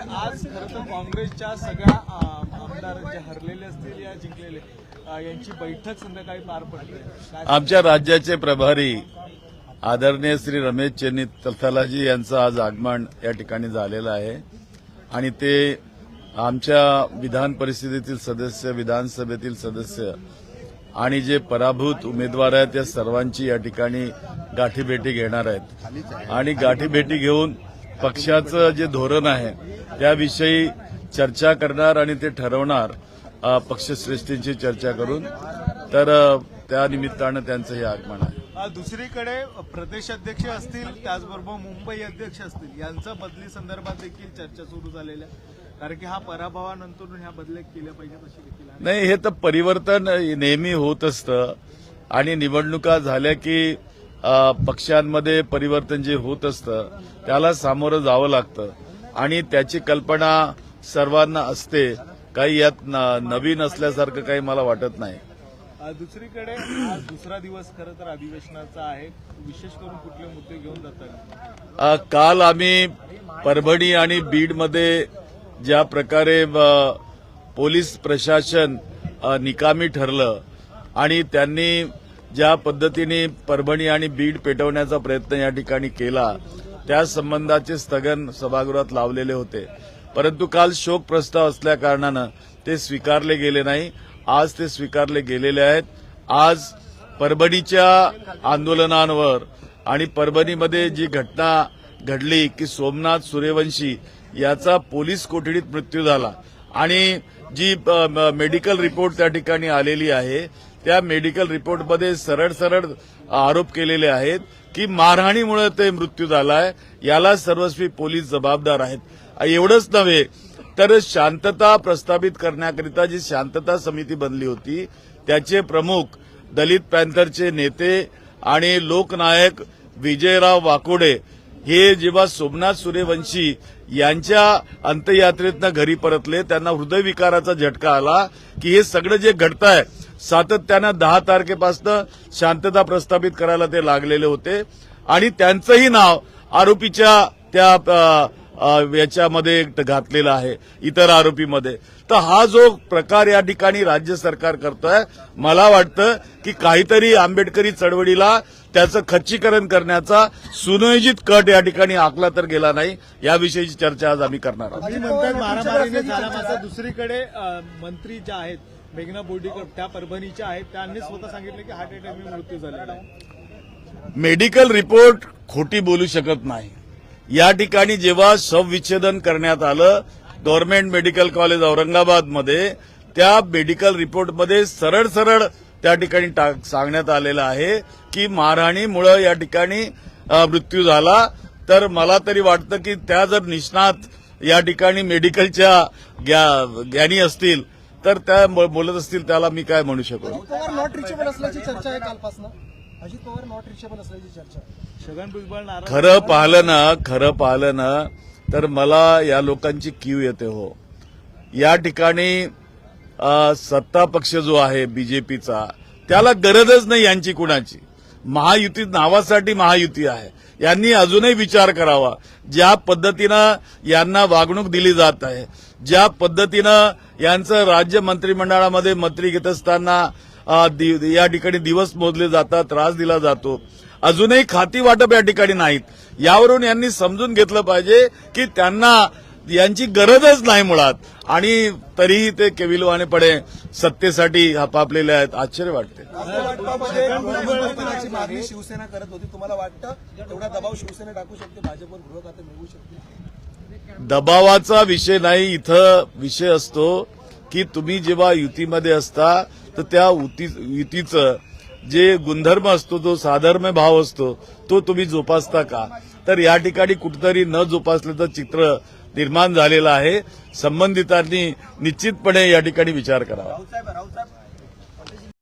आज खरं तर काँग्रेसच्या सगळ्या आमदार जे हरलेले असतील या जिंकलेले. यांची बैठक संध्याकाळी पार पडली. आमच्या राज्याचे प्रभारी आदरणीय श्री रमेश चेन्नी तथालाजी यांचं आज आगमन या ठिकाणी झालेलं आहे. आणि ते आमच्या विधान परिषदेतील सदस्य विधानसभेतील सदस्य आणि जे पराभूत उमेदवार आहेत त्या सर्वांची या ठिकाणी गाठीभेटी घेणार आहेत. आणि गाठीभेटी घेऊन पक्षाचं जे धोरण आहे त्याविषयी चर्चा करणार आणि ते ठरवणार पक्षश्रेष्ठींची चर्चा करून तर अ, त्या निमित्तानं त्यांचं हे आगमन आहे दुसरीकडे प्रदेश अध्यक्ष असतील त्याचबरोबर मुंबई अध्यक्ष असतील यांचं बदली संदर्भात देखील चर्चा सुरू झालेल्या. कारण की हा पराभवानंतर ह्या बदल्या केल्या पाहिजेत अशी देखील. नाही हे तर परिवर्तन नेहमी होत असतं आणि निवडणुका झाल्या की पक्षांमध्ये परिवर्तन जे होत असतं त्याला सामोरं जावं लागतं. आणि त्याची कल्पना सर्वांना असते. काही यात नवीन असल्यासारखं काही मला वाटत नाही. दुसरीकडे आज दुसरा दिवस खरं तर अधिवेशनाचा आहे. विशेष करून कुठले मुद्दे घेऊन जातात काल आम्ही परभणी आणि बीडमध्ये ज्या प्रकारे पोलीस प्रशासन निकामी ठरलं आणि त्यांनी ज्या पद्धतीने परभणी आणि बीड पेटवण्याचा प्रयत्न या ठिकाणी केला त्या संबंधाचे स्थगन सभागृहात लावलेले होते. परंतु काल शोक प्रस्ताव असल्या कारणानं ते स्वीकारले गेले नाही. आज ते स्वीकारले गेलेले आहेत. आज परभणीच्या आंदोलनांवर आणि परभणीमध्ये जी घटना घडली की सोमनाथ सूर्यवंशी याचा पोलीस कोठडीत मृत्यू झाला आणि जी म- मेडिकल रिपोर्ट त्या ठिकाणी आलेली आहे त्या मेडिकल रिपोर्टमध्ये सरळ सरळ आरोप केलेले आहेत की मारहाणीमुळे ते मृत्यू झालाय याला सर्वस्वी पोलीस जबाबदार आहेत. एवढंच नव्हे तर शांतता प्रस्थापित करण्याकरिता जी शांतता समिती बनली होती त्याचे प्रमुख दलित पॅन्थरचे नेते आणि लोकनायक विजयराव वाकोडे हे जेव्हा सोमनाथ सूर्यवंशी यांच्या अंत्ययात्रेतनं घरी परतले त्यांना हृदयविकाराचा झटका आला की हे सगळं जे घडतंय सातत्यानं दहा तारखेपासून शांतता प्रस्थापित करायला ते लागलेले होते. आणि त्यांचंही नाव आरोपीच्या त्या याच्यामध्ये घातलेला आहे इतर आरोपीमध्ये. तर हा जो प्रकार या ठिकाणी राज्य सरकार करतोय मला वाटतं की काहीतरी आंबेडकरी चळवळीला त्याचं खच्चीकरण करण्याचा सुनियोजित कट या ठिकाणी आखला तर गेला नाही याविषयीची चर्चा आज आम्ही करणार आहोत. दुसरीकडे मंत्री ज्या आहेत मेघना बोर्डीकर त्या परभणीच्या आहेत. त्यांनी स्वतः सांगितलं की हार्ट अटॅकने मृत्यू झालेला आहे. मेडिकल रिपोर्ट खोटी बोलू शकत नाही. या ठिकाणी जेव्हा शवविच्छेदन करण्यात आलं गव्हर्नमेंट मेडिकल कॉलेज औरंगाबादमध्ये त्या मेडिकल रिपोर्टमध्ये सरळ सरळ त्या ठिकाणी सांगण्यात आलेलं आहे की मारहाणीमुळे या ठिकाणी मृत्यू झाला. तर मला तरी वाटतं की त्या जर निष्णात या ठिकाणी मेडिकलच्या ज्ञा- ज्ञानी असतील तर त्या बोलत असतील त्याला मी काय म्हणू शकतो अजित पवार नॉट रिचेबल असल्याची चर्चा आहे कालपासून. अजित पवार नॉट रिचेबल असल्याची चर्चा आहे. छगन भुजबळ खरं पाहिलं ना खरं पाहिलं ना तर मला या लोकांची कीव येते हो. या ठिकाणी अ, सत्ता पक्ष जो आहे बीजेपीचा त्याला गरजच नाही यांची कुणाची. महायुती नावासाठी महायुती आहे. यांनी अजूनही विचार करावा. ज्या पद्धतीनं यांना वागणूक दिली जात आहे ज्या पद्धतीनं यांचं राज्य मंत्रिमंडळामध्ये मंत्री घेत असताना या ठिकाणी दिवस मोजले जातात त्रास दिला जातो. अजूनही खाती वाटप या ठिकाणी नाहीत. यावरून यांनी समजून घेतलं पाहिजे की त्यांना यांची गरजच नाही मुळात. आणि तरीही ते केविलवानेपणे सत्तेसाठी हापापलेले आहेत. आश्चर्य वाटते. मागणी शिवसेना करत होती. तुम्हाला वाटतं तेवढा दबाव शिवसेना टाकू शकते? भाजपवर गृह खाते मिळवू शकते? दबावाचा विषय नाही इथं विषय असतो की तुम्ही जेव्हा युतीमध्ये असता तर त्या युती- युतीचं जे गुणधर्म असतो जो साधर्म्य भाव असतो तो तुम्ही जोपासता का? तर या ठिकाणी कुठेतरी न जोपासल्याचं चित्र निर्माण झालेला आहे. संबंधितांनी निश्चितपणे या ठिकाणी विचार करावा.